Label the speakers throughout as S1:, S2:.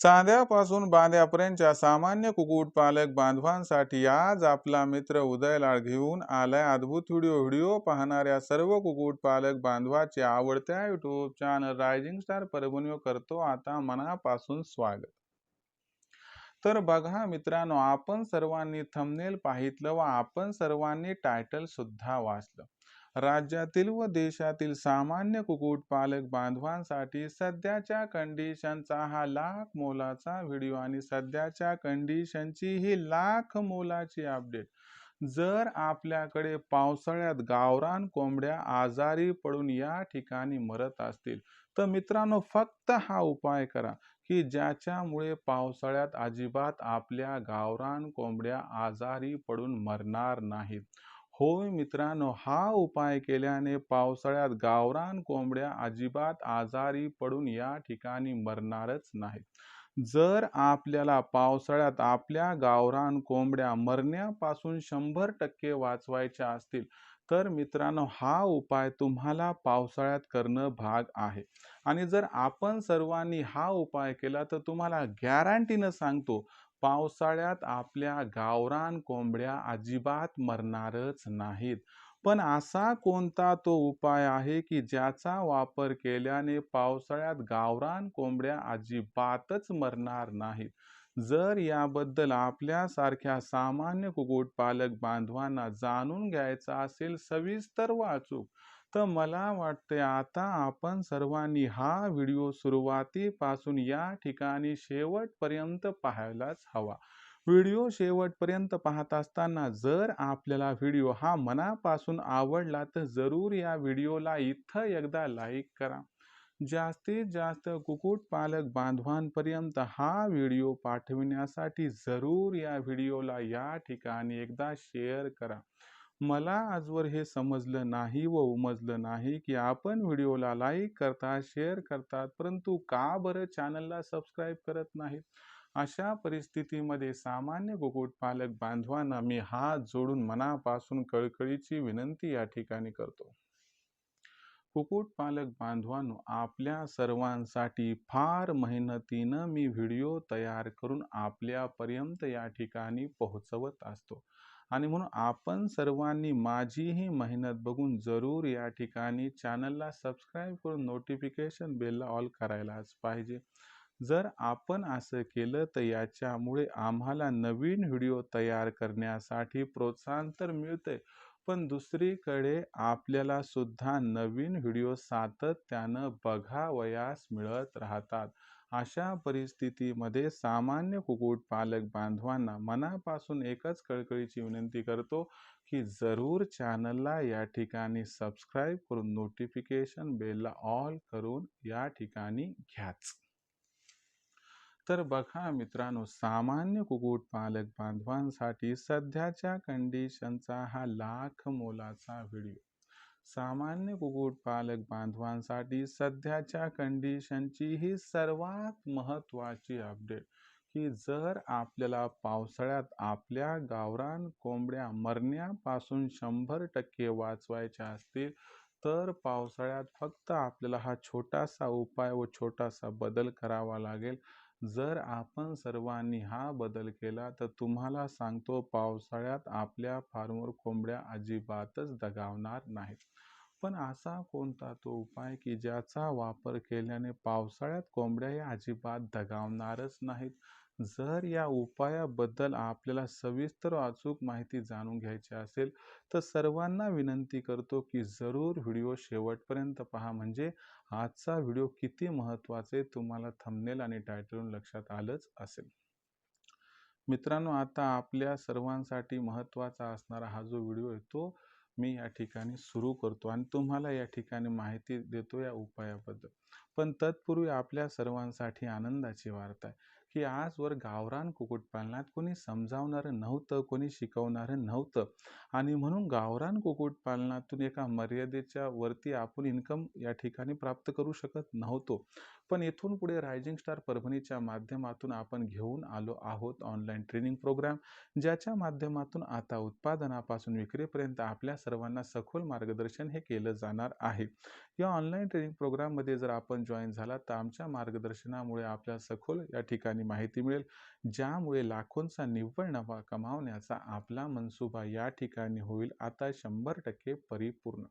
S1: चांद्यापासून बांद्यापर्यंतच्या सामान्य कुक्कुटपालक बांधवांसाठी आज आपला मित्र उदयलाळ घेऊन आलाय अद्भुत व्हिडिओ. व्हिडिओ पाहणाऱ्या सर्व कुक्कुटपालक बांधवाचे आवडत्या YouTube channel rising star Parbhani करतो आता मनापासून स्वागत. तर बघा मित्रांनो आपण सर्वांनी थंबनेल पाहितलं व आपण सर्वांनी टायटल सुद्धा वाचलं. राज्यातील व देशातील सामान्य कुक्कुटपालक बांधवांसाठी सध्याच्या कंडिशनचा हा लाख मोलाचा व्हिडिओ आणि सध्याच्या कंडिशनची ही लाख मोलाची अपडेट जर आपल्याकडे पावसाळ्यात गावरान कोंबड्या आजारी पडून या ठिकाणी मरत असतील तर मित्रांनो फक्त हा उपाय करा की ज्याच्यामुळे पावसाळ्यात अजिबात आपल्या गावरान कोंबड्या आजारी पडून मरणार नाहीत. होय मित्रांनो हा उपाय केल्याने पावसाळ्यात गावरान कोंबड्या अजिबात आजारी पडून या ठिकाणी मरणारच नाहीत. जर आपल्याला पावसाळ्यात आपल्या गावरान कोंबड्या मरण्यापासून शंभर टक्के वाचवायच्या असतील तर मित्रांनो हा उपाय तुम्हाला पावसाळ्यात करणं भाग आहे. आणि जर आपण सर्वांनी हा उपाय केला तर तुम्हाला गॅरंटीनं सांगतो पावसाळ्यात आपल्या गावरान कोंबड्या अजिबात मरणारच नाहीत. पण असा कोणता तो उपाय आहे की ज्याचा वापर केल्याने पावसाळ्यात गावरान कोंबड्या अजिबातच मरणार नाहीत? जर याबद्दल आपल्यासारख्या सामान्य कुक्कुटपालक बांधवांना जाणून घ्यायचा असेल सविस्तर वाचूक. तर मला वाटते आता आपण सर्वांनी हा व्हिडिओ सुरुवातीपासून या ठिकाणी शेवटपर्यंत पाहायलाच हवा. व्हिडिओ शेवटपर्यंत पाहत असताना जर आपल्याला व्हिडिओ हा मनापासून आवडला तर जरूर या व्हिडिओला इथं एकदा लाईक करा. जास्तीत जास्त कुक्कुटपालक बांधवांपर्यंत हा व्हिडिओ पाठविण्यासाठी जरूर या व्हिडिओला या ठिकाणी एकदा शेअर करा. मला आजवर हे समजलं नाही व उमजलं नाही की आपण व्हिडिओला लाईक करतात शेअर करतात परंतु का बरं चॅनलला सबस्क्राईब करत नाहीत? अशा परिस्थितीमध्ये सामान्य कुक्कुटपालक बांधवांना मी हात जोडून मनापासून कळकळीची विनंती या ठिकाणी करतो. कुक्कुटपालक बांधवांनो आपल्या सर्वांसाठी फार मेहनतीनं मी व्हिडिओ तयार करून आपल्यापर्यंत या ठिकाणी पोहोचवत असतो. आणि म्हणून आपण सर्वांनी माझीही मेहनत बघून जरूर या ठिकाणी चॅनलला सबस्क्राईब करून नोटिफिकेशन बेलला ऑल करायलाच पाहिजे. जर आपण असं केलं तर याच्यामुळे आम्हाला नवीन व्हिडिओ तयार करण्यासाठी प्रोत्साहन तर मिळते पण दुसरीकडे आपल्याला सुद्धा नवीन व्हिडिओ सातत्यानं बघावयास मिळत राहतात. अशा परिस्थितीमध्ये सामान्य कुक्कुटपालक बांधवांना मनापासून एकच कळकळीची विनंती करतो की जरूर चॅनलला या ठिकाणी सबस्क्राईब करून नोटिफिकेशन बेलला ऑल करून या ठिकाणी घ्याच. तर बघा मित्रांनो सामान्य कुक्कुटपालक बांधवांसाठी सध्याच्या कंडिशनचा हा लाख मोलाचा व्हिडिओ सामान्य कुक्कुटपालक बांधवांसाठी सध्याच्या कंडिशनची ही सर्वात महत्त्वाची अपडेट की जर आपल्याला पावसाळ्यात आपल्या गावरान कोंबड्या मरण्यापासून शंभर टक्के वाचवायच्या असतील तर पावसाळ्यात फक्त आपल्याला हा छोटासा उपाय व छोटासा बदल करावा लागेल. जर आपण सर्वांनी हा बदल केला तर तुम्हाला सांगतो पावसाळ्यात आपल्या फार्मवर कोंबड्या अजिबातच दगावणार नाहीत. पण असा कोणता तो उपाय की ज्याचा वापर केल्याने पावसाळ्यात कोंबड्या या अजिबात दगावणारच नाहीत? जर या उपायाबद्दल आपल्याला सविस्तर अचूक माहिती जाणून घ्यायची असेल तर सर्वांना विनंती करतो की जरूर व्हिडिओ शेवटपर्यंत पहा. म्हणजे आजचा व्हिडिओ किती महत्त्वाचे तुम्हाला थंबनेल आणि टायटलून लक्षात आलंच असेल. मित्रांनो आता आपल्या सर्वांसाठी महत्त्वाचा असणारा हा जो व्हिडिओ आहे तो मी या ठिकाणी सुरू करतो आणि तुम्हाला या ठिकाणी माहिती देतो या उपायाबद्दल. पण तत्पूर्वी आपल्या सर्वांसाठी आनंदाची वार्ता आहे. की आजवर गावरान कुक्कुटपालनात कोणी समजावणारं नव्हतं कोणी शिकवणारं नव्हतं. आणि म्हणून गावरान कुक्कुटपालनातून एका मर्यादेच्या वरती आपण इन्कम या ठिकाणी प्राप्त करू शकत नव्हतो. पण येथून पुढे रायझिंग स्टार परभणीच्या माध्यमातून आपण घेऊन आलो आहोत ऑनलाईन ट्रेनिंग प्रोग्राम ज्याच्या माध्यमातून आता उत्पादनापासून विक्रीपर्यंत आपल्या सर्वांना सखोल मार्गदर्शन हे केलं जाणार आहे. या ऑनलाईन ट्रेनिंग प्रोग्राममध्ये जर आपण जॉईन झाला तर आमच्या मार्गदर्शनामुळे आपल्या सखोल या ठिकाणी माहिती मिळेल ज्यामुळे लाखोंचा निव्वळ नफा कमावण्याचा आपला मनसुबा या ठिकाणी होईल. आता शंभर टक्के परिपूर्ण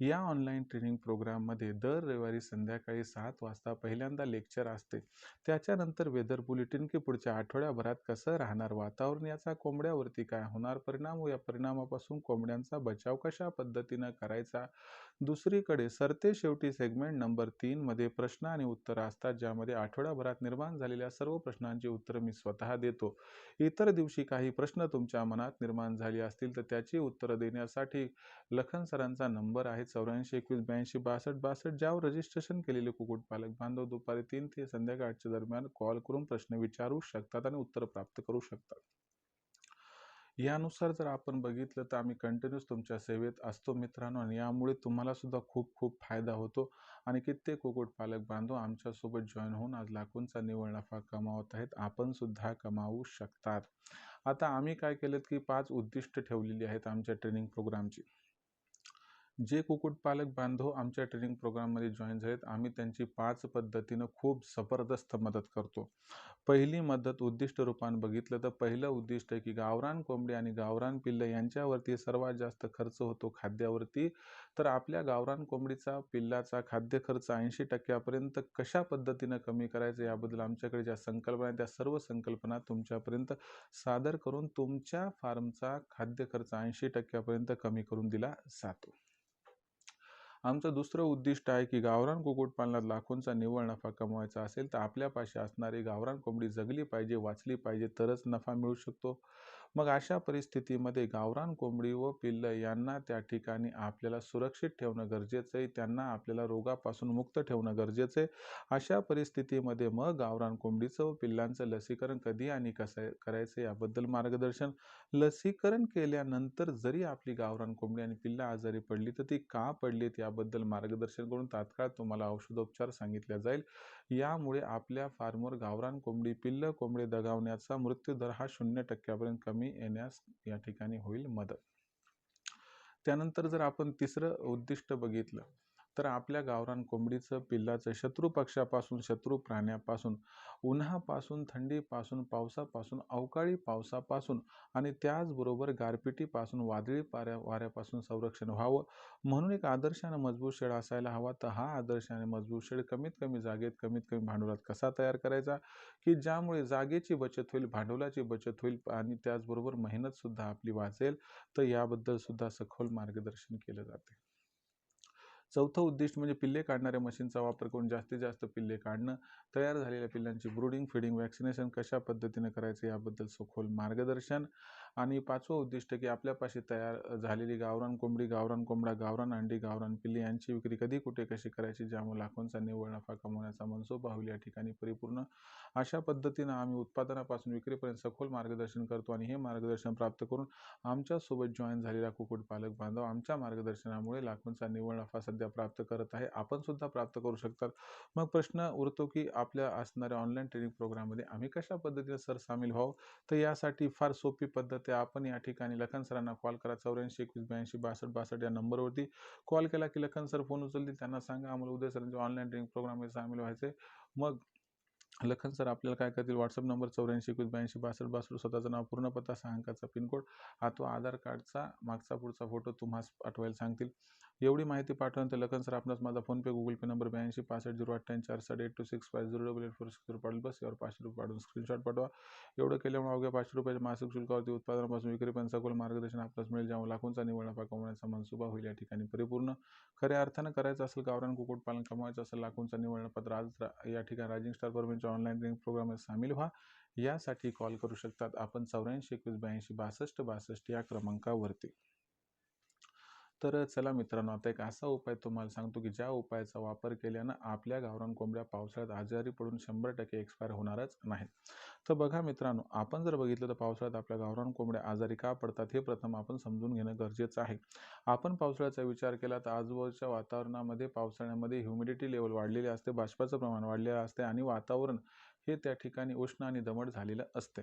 S1: या ऑनलाईन ट्रेनिंग प्रोग्राममध्ये दर रविवारी संध्याकाळी सात वाजता पहिल्यांदा लेक्चर असते. त्याच्यानंतर वेदर बुलेटिन की पुढच्या आठवड्याभरात कसं राहणार? वातावरण याचा कोंबड्यावरती काय होणार परिणाम? व या परिणामापासून कोंबड्यांचा बचाव कशा पद्धतीनं करायचा? दुसरीकडे सरते शेवटी सेगमेंट नंबर तीनमध्ये प्रश्न आणि उत्तरं असतात ज्यामध्ये आठवड्याभरात निर्माण झालेल्या सर्व प्रश्नांची उत्तरं मी स्वतः देतो. इतर दिवशी काही प्रश्न तुमच्या मनात निर्माण झाली असतील तर त्याची उत्तरं देण्यासाठी लखन सरांचा नंबर आहे चौऱ्याऐंशी एकवीस ब्याऐंशी बासष्ट बासष्ट ज्यावर रजिस्ट्रेशन केलेले कुक्कुटपालक बांधव दुपारी तीन ते संध्याकाळच्या दरम्यान कॉल करून प्रश्न विचारू शकतात आणि उत्तर प्राप्त करू शकतात. यानुसार जर आपण बघितलं तर आम्ही कंटिन्यूस तुमच्या सेवेत असतो मित्रांनो आणि यामुळे तुम्हाला सुद्धा खूप खूप फायदा होतो. आणि कित्येक कुक्कुटपालक बांधव आमच्यासोबत जॉईन होऊन आज लाखोंचा निव्वळ नफा कमावत आहेत. आपण सुद्धा कमावू शकतात. आता आम्ही काय केलं की पाच उद्दिष्ट ठेवलेली आहेत आमच्या ट्रेनिंग प्रोग्रामची जे कुक्कुटपालक बांधव आमच्या ट्रेनिंग प्रोग्राममध्ये जॉईन झालेत आम्ही त्यांची पाच पद्धतीनं खूप जबरदस्त मदत करतो. पहिली मदत उद्दिष्ट रूपान बघितलं तर पहिलं उद्दिष्ट आहे की गावरान कोंबडी आणि गावरान पिल्लं यांच्यावरती सर्वात जास्त खर्च होतो खाद्यावरती. तर आपल्या गावरान कोंबडीचा पिल्लाचा खाद्य खर्च ऐंशी टक्क्यापर्यंत कशा पद्धतीनं कमी करायचं याबद्दल आमच्याकडे ज्या संकल्पना आहेत त्या सर्व संकल्पना तुमच्यापर्यंत सादर करून तुमच्या फार्मचा खाद्य खर्च ऐंशी टक्क्यापर्यंत कमी करून दिला जातो. आमचं दुसरं उद्दिष्ट आहे की गावरान कुक्कुटपालनात लाखोंचा निव्वळ नफा कमवायचा असेल तर आपल्यापाशी असणारी गावरान कोंबडी जगली पाहिजे वाचली पाहिजे तरच नफा मिळू शकतो. मग अशा परिस्थितीमध्ये गावरान कोंबडी व पिल्लं यांना त्या ठिकाणी आपल्याला सुरक्षित ठेवणं गरजेचं आहे त्यांना आपल्याला रोगापासून मुक्त ठेवणं गरजेचं आहे. अशा परिस्थितीमध्ये मग गावरान कोंबडीचं व पिल्लांचं लसीकरण कधी आणि कसं करायचं याबद्दल मार्गदर्शन लसीकरण केल्यानंतर जरी आपली गावरान कोंबडी आणि पिल्लं आजारी पडली तर ती का पडलीत याबद्दल मार्गदर्शन करून तात्काळ तुम्हाला औषधोपचार सांगितल्या जाईल. यामुळे आपल्या फार्मर गावरान कोंबडी पिल्ल कोंबडी दगावण्याचा मृत्यूदर हा शून्य टक्क्यापर्यंत कमी येण्यास या ठिकाणी होईल मदत. त्यानंतर जर आपण तिसरं उद्दिष्ट बघितलं तर आपल्या गावरान कोंबडीचं पिल्लाचं शत्रू पक्षापासून शत्रू प्राण्यापासून उन्हापासून थंडीपासून पावसापासून अवकाळी पावसापासून आणि त्याचबरोबर गारपिटीपासून वादळी पाऱ्या वाऱ्यापासून संरक्षण व्हावं म्हणून एक आदर्शाने मजबूत शेड असायला हवा. तर हा आदर्शाने मजबूत शेड कमीत कमी जागेत कमीत कमी भांडवलात कसा तयार करायचा? की ज्यामुळे जागेची बचत होईल भांडवलाची बचत होईल आणि त्याचबरोबर मेहनतसुद्धा आपली वाचेल? तर याबद्दल सुद्धा सखोल मार्गदर्शन केलं जाते. चौथं उद्दिष्ट म्हणजे पिल्ले काढणाऱ्या मशीनचा वापर करून जास्तीत जास्त पिल्ले काढणं तयार झालेल्या पिल्लांची ब्रुडिंग फिडिंग वॅक्सिनेशन कशा पद्धतीने करायचं याबद्दल सखोल मार्गदर्शन आणि पाचवं उद्दिष्ट की आपल्यापाशी तयार झालेली गावरान कोंबडी गावरान कोंबडा गावरान अंडी गावरान पिल्ली यांची विक्री कधी कुठे कशी करायची ज्यामुळे लाखोंचा निव्वळ नफा कमवण्याचा मनसोबा होईल या ठिकाणी परिपूर्ण. अशा पद्धतीनं आम्ही उत्पादनापासून विक्रीपर्यंत सखोल मार्गदर्शन करतो आणि हे मार्गदर्शन प्राप्त करून आमच्यासोबत जॉईन झालेला कुक्कुटपालक बांधव आमच्या मार्गदर्शनामुळे लाखोंचा निव्वळ नफा सध्या प्राप्त करत आहे. आपण सुद्धा प्राप्त करू शकतात. मग प्रश्न उरतो की आपल्या असणाऱ्या ऑनलाईन ट्रेनिंग प्रोग्राममध्ये आम्ही कशा पद्धतीने सर सामील व्हावं? तर यासाठी फार सोपी पद्धत ते आपण या ठिकाणी लखन सरांना कॉल करा. चौऱ्याऐंशी एकवीस ब्याऐंशी बासष्ट बासष्ट या नंबरवरती कॉल केला की लखन सर फोन उचलतील. त्यांना सांगा आम्हाला उद्या सरांचे ऑनलाईन ड्रिंक प्रोग्राममध्ये सामील व्हायचे मग लखन सर आपल्याला काय करतील? व्हॉट्सअप नंबर चौऱ्याऐंशी एकवीस ब्याऐंशी बासष्ट बासष्ट स्वतःचं नाव पूर्ण पत्ता सहा अंकाचा पिनकोड हा तो आधार कार्डचा मागचा पुढचा फोटो तुम्हाला पाठवायला सांगतील. एवढी माहिती पाठवल्यानंतर लखन सर आपणास माझा फोनपे गुगल पे नंबर ब्याऐंशी पासष्ट झिरो अठ्ठ्याऐंशी चार साडे eight two six five zero double eight four six zero पाठवलं. बस यावर पाचशे रुपये पाठवून स्क्रीनशॉट पाठवा. एवढं केल्यामुळे अवघ्या पाचशे रुपयाच्या मासिक शुल्कावरती उत्पादनापासून विक्रीपर्यंत सखोल मार्गदर्शन आपल्यास मिळेल ज्यामुळे लाखोंचा निवड नफा कमवण्याचा मनसुबा होईल या ठिकाणी परिपूर्ण. खऱ्या अर्थानं करायचं असेल गावरान कुक्कुटपालन कमवायचं असेल लाखोंचा निवड नफा तर आज या ठिकाणी रायझिंग स्टार परमेंटच्या ऑनलाईन ट्रेनिंग प्रोग्राममध्ये सामील व्हा. यासाठी कॉल करू शकतात आपण चौऱ्याऐंशी एकवीस ब्याऐंशी बासष्ट बासष्ट या क्रमांकावरती. तर चला मित्रांनो आता एक असा उपाय तुम्हाला सांगतो की ज्या उपायाचा वापर केल्यानं आपल्या गावरान कोंबड्या पावसाळ्यात आजारी पडून शंभर टक्के एक्सपायर होणारच नाहीत. तर बघा मित्रांनो आपण जर बघितलं तर पावसाळ्यात आपल्या गावरान कोंबड्या आजारी का पडतात हे प्रथम आपण समजून घेणं गरजेचं आहे. आपण पावसाळ्याचा विचार केला तर आजूबाजूच्या वातावरणामध्ये पावसाळ्यामध्ये ह्युमिडिटी लेवल वाढलेले असते बाष्पाचं प्रमाण वाढलेलं असते आणि वातावरण हे त्या ठिकाणी उष्ण आणि दमट झालेलं असते.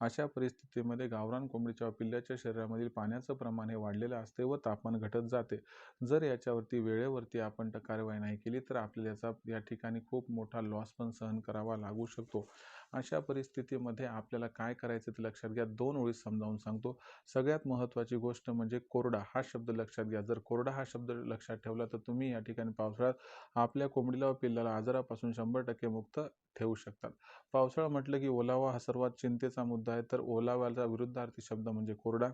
S1: अशा परिस्थितीमध्ये गावरान कोंबडीच्या पिल्ल्याच्या शरीरामधील पाण्याचं प्रमाण हे वाढलेलं असते व तापमान घटत जाते. जर याच्यावरती वेळेवरती आपण कार्यवाही नाही केली तर आपल्याला याचा या ठिकाणी खूप मोठा लॉस पण सहन करावा लागू शकतो. अशा परिस्थितीमध्ये आपल्याला काय करायचं ते लक्षात घ्या. दोन ओळी समजावून सांगतो. सगळ्यात महत्त्वाची गोष्ट म्हणजे कोरडा हा शब्द लक्षात घ्या. जर कोरडा हा शब्द लक्षात ठेवला तर तुम्ही या ठिकाणी पावसाळ्यात आपल्या कोंबडीला व पिल्लाला आजारापासून शंभर टक्के मुक्त ठेवू शकतात. पावसाळा म्हटलं की ओलावा हा सर्वात चिंतेचा मुद्दा आहे. तर ओलाव्याचा विरुद्धार्थी शब्द म्हणजे कोरडा.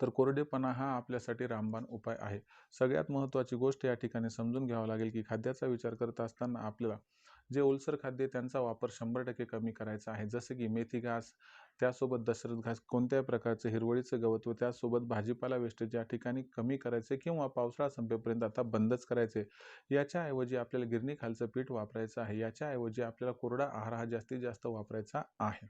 S1: तर कोरडेपणा हा आपल्यासाठी रामबाण उपाय आहे. सगळ्यात महत्त्वाची गोष्ट या ठिकाणी समजून घ्यावं लागेल की खाद्याचा विचार करत असताना आपल्याला जे ओलसर खाद्य त्यांचा वापर शंभर टक्के कमी करायचा आहे. जसं की मेथी घास त्यासोबत दशरथ घास कोणत्याही प्रकारचं हिरवळीचं गवत व त्यासोबत भाजीपाला वेस्टेज या ठिकाणी कमी करायचे किंवा पावसाळा संपेपर्यंत आता बंदच करायचे याच्याऐवजी आपल्याला गिरणी खालचं पीठ वापरायचं आहे. याच्याऐवजी आपल्याला कोरडा आहार हा जास्तीत जास्त वापरायचा आहे.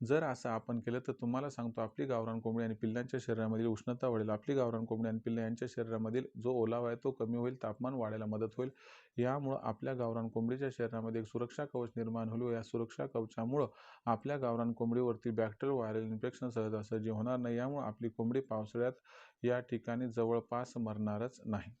S1: जर असं आपण केलं तर तुम्हाला सांगतो आपली गावरान कोंबडी आणि पिल्लांच्या शरीरामधील उष्णता वाढेल. आपली गावरान कोंबडी आणि पिल्ला यांच्या शरीरामधील जो ओलावा आहे तो कमी होईल तापमान वाढायला मदत होईल. यामुळं आपल्या गावरान कोंबडीच्या शरीरामध्ये एक सुरक्षा कवच निर्माण होईल या सुरक्षा कवचामुळं आपल्या गावरान कोंबडीवरती बॅक्टेरियल व्हायरल इन्फेक्शन सहजासहजी होणार नाही यामुळे आपली कोंबडी पावसाळ्यात या ठिकाणी जवळपास मरणारच नाही.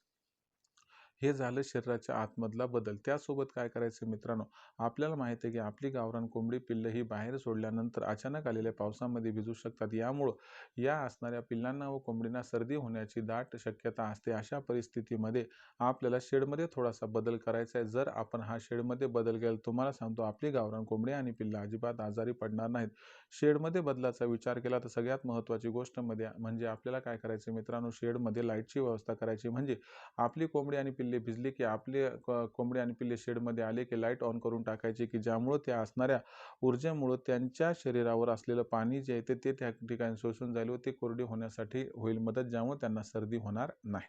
S1: हे झालं शरीराच्या आतमधला बदल. त्यासोबत काय करायचं मित्रांनो? आपल्याला माहिती आहे की आपली गावरान कोंबडी पिल्लं ही बाहेर सोडल्यानंतर अचानक आलेल्या पावसामध्ये भिजू शकतात. यामुळं या असणाऱ्या पिल्लांना व कोंबडींना सर्दी होण्याची दाट शक्यता असते. अशा परिस्थितीमध्ये आपल्याला शेडमध्ये थोडासा बदल करायचा आहे. जर आपण हा शेडमध्ये बदल केला तुम्हाला सांगतो आपली गावरान कोंबडी आणि पिल्लं अजिबात आजारी पडणार नाहीत. शेडमध्ये बदलाचा विचार केला तर सगळ्यात महत्त्वाची गोष्टमध्ये म्हणजे आपल्याला काय करायचं मित्रांनो? शेडमध्ये लाईटची व्यवस्था करायची. म्हणजे आपली कोंबडी आणि पिल्ले भिजले की आपले कोंबडी आणि पिल्ले शेडमध्ये आले की लाइट ऑन करून टाकायचे की ज्यामुळं त्या असणाऱ्या ऊर्जेमुळं त्यांच्या शरीरावर असलेलं पाणी जे आहे ते त्या ठिकाणी शोषून जाईल व ते कोरडे होण्यासाठी होईल मदत ज्यामुळे त्यांना सर्दी होणार नाही.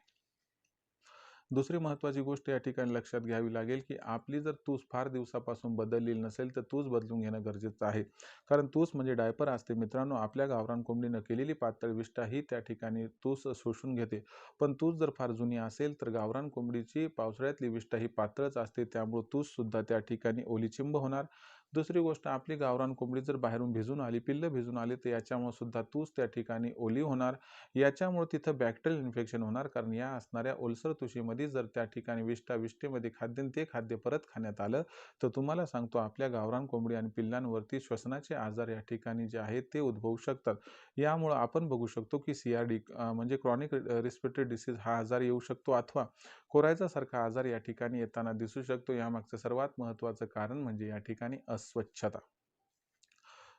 S1: दुसरी महत्त्वाची गोष्ट या ठिकाणी लक्षात घ्यावी लागेल की आपली जर तूस फार दिवसापासून बदललेली नसेल तर तूस बदलून घेणं गरजेचं आहे. कारण तूस म्हणजे डायपर असते मित्रांनो. आपल्या गावरान कोंबडीनं केलेली पातळ विष्ठा ही त्या ठिकाणी तूस शोषून घेते. पण तूस जर फार जुनी असेल तर गावरान कोंबडीची पावसाळ्यातली विष्ठा ही पातळच असते. त्यामुळे तूससुद्धा त्या ठिकाणी ओलीचिंब होणार. दुसरी गोष्ट आपली गावरान कोंबडी जर बाहेरून भिजून आली पिल्लं भिजून आली तर याच्यामुळे सुद्धा तूच त्या ठिकाणी ओली होणार. याच्यामुळे तिथं बॅक्टेरियल इन्फेक्शन होणार कारण या असणाऱ्या ओलसर तुशीमध्ये जर त्या ठिकाणी विष्टा विष्ठेमध्ये खाद्य ते खाद्य परत खाण्यात आलं तर तुम्हाला सांगतो आपल्या गावरान कोंबडी आणि पिल्लांवरती श्वसनाचे आजार या ठिकाणी जे आहेत ते उद्भवू शकतात. यामुळं आपण बघू शकतो की सी आर डी म्हणजे क्रॉनिक रिस्पिरेटरी डिसीज हा आजार येऊ शकतो अथवा कोरायचा सारखा आजार या ठिकाणी येताना दिसू शकतो. यामागचं सर्वात महत्त्वाचं कारण म्हणजे या ठिकाणी अस्वच्छता.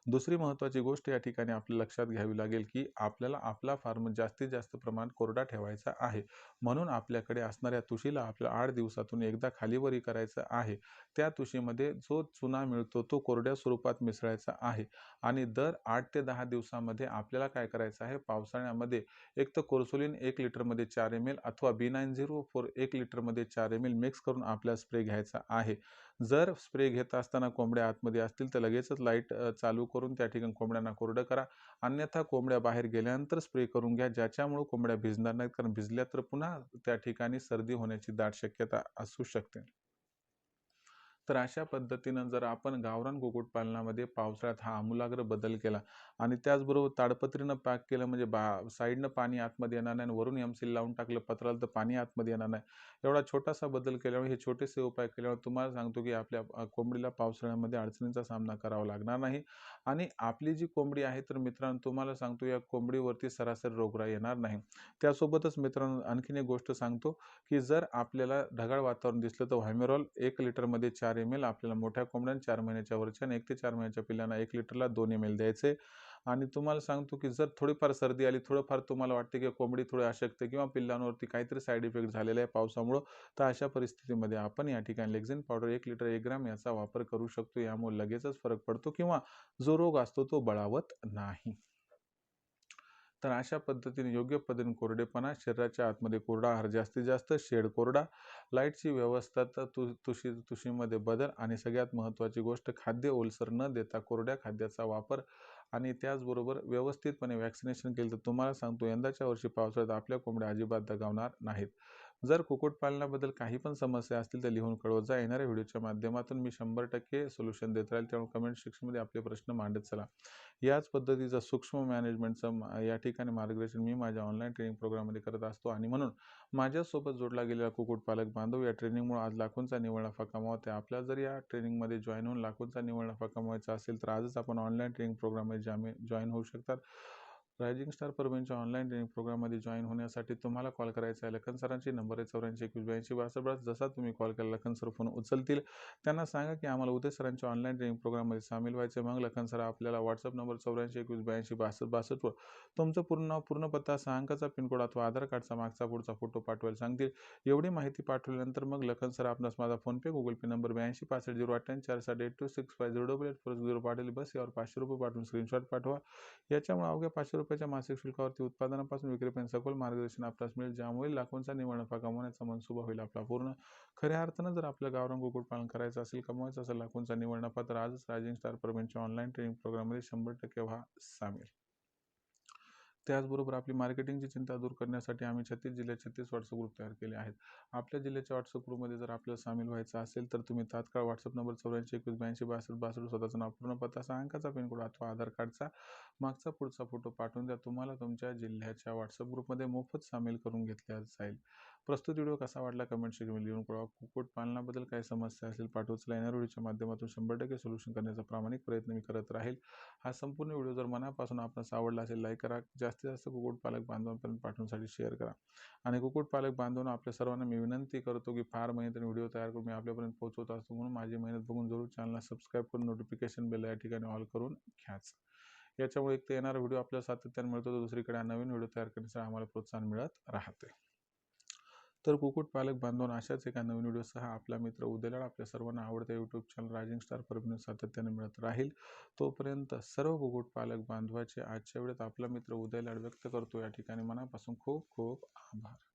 S1: दुसरी महत्त्वाची गोष्ट या ठिकाणी आपल्या लक्षात घ्यावी लागेल की आपल्याला आपला फार्म जास्तीत जास्त प्रमाण कोरडा ठेवायचा आहे. म्हणून आपल्याकडे असणाऱ्या तुशीला आपल्या आठ दिवसातून एकदा खालीवरी करायचं आहे. त्या तुशीमध्ये जो चुना मिळतो तो कोरड्या स्वरूपात मिसळायचा आहे. आणि दर आठ ते दहा दिवसामध्ये आपल्याला काय करायचं आहे? पावसाळ्यामध्ये एक तर कोर्सोलिन एक लिटरमध्ये चार एम एल अथवा बी नाईन झिरो फोर एक लिटरमध्ये चार एम एल मिक्स करून आपल्या स्प्रे घ्यायचा आहे. जर स्प्रे घेत असताना कोंबड्या आतमध्ये असतील तर लगेचच लाइट चालू करून त्या ठिकाणी कोंबड्यांना कोरडं करा. अन्यथा कोंबड्या बाहेर गेल्यानंतर स्प्रे करून घ्या ज्याच्यामुळे कोंबड्या भिजणार नाहीत. कारण भिजल्या तर पुन्हा त्या ठिकाणी सर्दी होण्याची दाट शक्यता असू शकते. तर अशा पद्धतीनं जर आपण गावरान कुक्कुटपालनामध्ये पावसाळ्यात हा आमूलाग्र बदल केला आणि त्याचबरोबर ताडपत्रीनं पॅक केलं म्हणजे बा साईडनं पाणी आतमध्ये येणार नाही आणि वरून एम सी लावून टाकलं पत्राला तर पाणी आतमध्ये येणार नाही. एवढा छोटासा बदल केल्यामुळे हे छोटेसे उपाय केल्यामुळे तुम्हाला सांगतो की आपल्या कोंबडीला पावसाळ्यामध्ये अडचणींचा सामना करावा लागणार नाही. आणि आपली जी कोंबडी आहे तर मित्रांनो तुम्हाला सांगतो या कोंबडीवरती सरासरी रोगराई येणार नाही. त्यासोबतच मित्रांनो आणखीन एक गोष्ट सांगतो की जर आपल्याला ढगाळ वातावरण दिसलं तर व्हायमेरॉल एक लिटरमध्ये चार एम एल आपल्याला मोठ्या कोंबड्या चार महिन्याच्या वरच्या आणि एक ते चार महिन्याच्या पिल्लांना एक लिटरला दोन एम एल द्यायचे. आणि तुम्हाला सांगतो की जर थोडीफार सर्दी आली थोडंफार तुम्हाला वाटते की कोंबडी थोडी अशक्त किंवा पिल्लांवरती काहीतरी साईड इफेक्ट झालेला आहे पावसामुळं तर अशा परिस्थितीमध्ये आपण या ठिकाणी लेक्झिन पावडर एक लिटर एक ग्राम याचा वापर करू शकतो. यामुळे लगेचच फरक पडतो किंवा जो रोग असतो तो बळावत नाही. तर अशा पद्धतीने योग्य पद्धतीने कोरडेपणा शरीराच्या आतमध्ये कोरडा आहार जास्तीत जास्त शेड कोरडा लाईटची व्यवस्था तर तु तुशी तुशीमध्ये बदल आणि सगळ्यात महत्त्वाची गोष्ट खाद्य ओलसर न देता कोरड्या खाद्याचा वापर आणि त्याचबरोबर व्यवस्थितपणे वॅक्सिनेशन केलं तर तुम्हाला सांगतो यंदाच्या वर्षी पावसाळ्यात आपल्या कोंबड्या अजिबात दगावणार नाहीत. जर कुक्कुटपालनाबद्दल काही पण समस्या असतील तर लिहून कळवत जा. येणाऱ्या व्हिडिओच्या माध्यमातून मी शंभर टक्के सोल्युशन देत राहील. त्यामुळे कमेंट सेक्शनमध्ये आपले प्रश्न मांडत चला. याच पद्धतीचं सूक्ष्म मॅनेजमेंटचं या ठिकाणी मार्गदर्शन मी माझ्या ऑनलाईन ट्रेनिंग प्रोग्राममध्ये करत असतो. आणि म्हणून माझ्यासोबत जोडला गेलेला कुक्कुटपालक बांधव या ट्रेनिंगमुळे आज लाखोंचा निवड नफा कमावते आपल्या जर या ट्रेनिंगमध्ये जॉईन होऊन लाखोंचा निवड नफा कमवायचा असेल तर आजच आपण ऑनलाईन ट्रेनिंग प्रोग्राममध्ये जामे जॉईन होऊ शकतात. रायझिंग स्टार परभणीच्या ऑनलाईन ट्रेनिंग प्रोग्राममध्ये जॉईन होण्यासाठी तुम्हाला कॉल करायचा आहे लखन सरांची नंबर आहे चौऱ्याऐंशी एकवीस ब्याऐंशी बासष्ट जसा तुम्ही कॉल केला लखन सर फोन उचलतील त्यांना सांगा की आम्हाला उदय सरांच्या ऑनलाईन ट्रेनिंग प्रोग्राममध्ये सामील व्हायचं मग लखन सर आपल्याला व्हॉट्सअप नंबर चौऱ्याऐंशी एकवीस ब्याऐंशी बासष्ट बासष्टवर तुमचं पूर्ण पूर्ण पत्ता सहा अंकाचा पिनकोड अथवा आधार कार्डचा मागचा पुढचा फोटो पाठवायला सांगतील एवढी माहिती पाठवल्यानंतर मग लखन सर आपणास माझा फोनपे गुगल पे नंबर ब्याऐंशी पासष्ट झिरो अठ्ठ्याऐंशी चार साठ eight two six five zero double eight four zero पाठवली बस यावर पाचशे रुपये पाठवून स्क्रीनशॉट पाठवा याच्यामुळे अवघ्या पाचशे रुपये रुपयाच्या मासिक शुल्कावरती उत्पादनापासून विक्रीपर्यंत सखोल मार्गदर्शन आपल्यास मिळेल ज्यामुळे लाखोंचा निव्वळ नफा कमवण्याचा मनसुबा होईल आपला पूर्ण. खऱ्या अर्थानं जर आपल्या गावरान कुक्कुटपालन करायचं असेल कमवायचं असेल लाखोंचा निव्वळ नफा तर आजच रायझिंग स्टार परमेंटच्या ऑनलाईन ट्रेनिंग प्रोग्राममध्ये शंभर टक्के व्हा सामील. त्याचबरोबर आपली मार्केटिंगची चिंता दूर करण्यासाठी आम्ही छत्तीस जिल्ह्यात छत्तीस व्हॉट्सअप ग्रुप तयार केले आहेत. आपल्या जिल्ह्याच्या व्हॉट्सअप ग्रुपमध्ये जर आपल्याला सामील व्हायचं असेल तर तुम्ही तात्काळ व्हॉट्सअप नंबर चौऱ्याऐंशी एकवीस ब्याऐंशी बासष्ट बासष्ट स्वतःचा नाव पूर्ण पत्ता सहा अंकाचा पिनकोड अथवा आधार कार्डचा मागचा पुढचा फोटो पाठवून द्या. तुम्हाला तुमच्या जिल्ह्याच्या व्हॉट्सअप ग्रुपमध्ये मोफत सामील करून घेतल्या जाईल. प्रस्तुत व्हिडिओ कसा वाटला कमेंट सेक्शनमध्ये लिहून कळवा. कुक्कुट पालनाबद्दल काही समस्या असेल पाठवचला येणार व्हिडिओच्या माध्यमातून शंभर टक्के सोल्युशन करण्याचा प्रामाणिक प्रयत्न मी करत राहील. हा संपूर्ण व्हिडिओ जर मनापासून आपणास आवडला असेल लाईक करा. जास्तीत जास्त कुक्कुटपालक बांधवांपर्यंत पाठवण्यासाठी शेअर करा. आणि कुक्कुटपालक बांधवांना आपल्या सर्वांना मी विनंती करतो की फार मेहनतीने व्हिडिओ तयार करून मी आपल्यापर्यंत पोहोचवत असतो. म्हणून माझी मेहनत बघून जरूर चॅनलला सबस्क्राईब करून नोटिफिकेशन बेल या ठिकाणी ऑल करून घ्याच. याच्यामुळे एक तर येणारा व्हिडिओ आपल्याला सातत्याने मिळतो तर दुसरीकडे नवीन व्हिडिओ तयार करण्यासाठी आम्हाला प्रोत्साहन मिळत राहते. तर कुक्कुटपालक बांधून अशाच एका नवीन व्हिडिओसह आपला मित्र उद्याला आपल्या सर्वांना आवडत्या YouTube channel rising star Parbhani सातत्याने मिळत राहील. तोपर्यंत सर्व कुक्कुटपालक बांधवाचे आजच्या वेळेत आपला मित्र उदयलाड व्यक्त करतो. या ठिकाणी मनापासून खूप खूप आभार.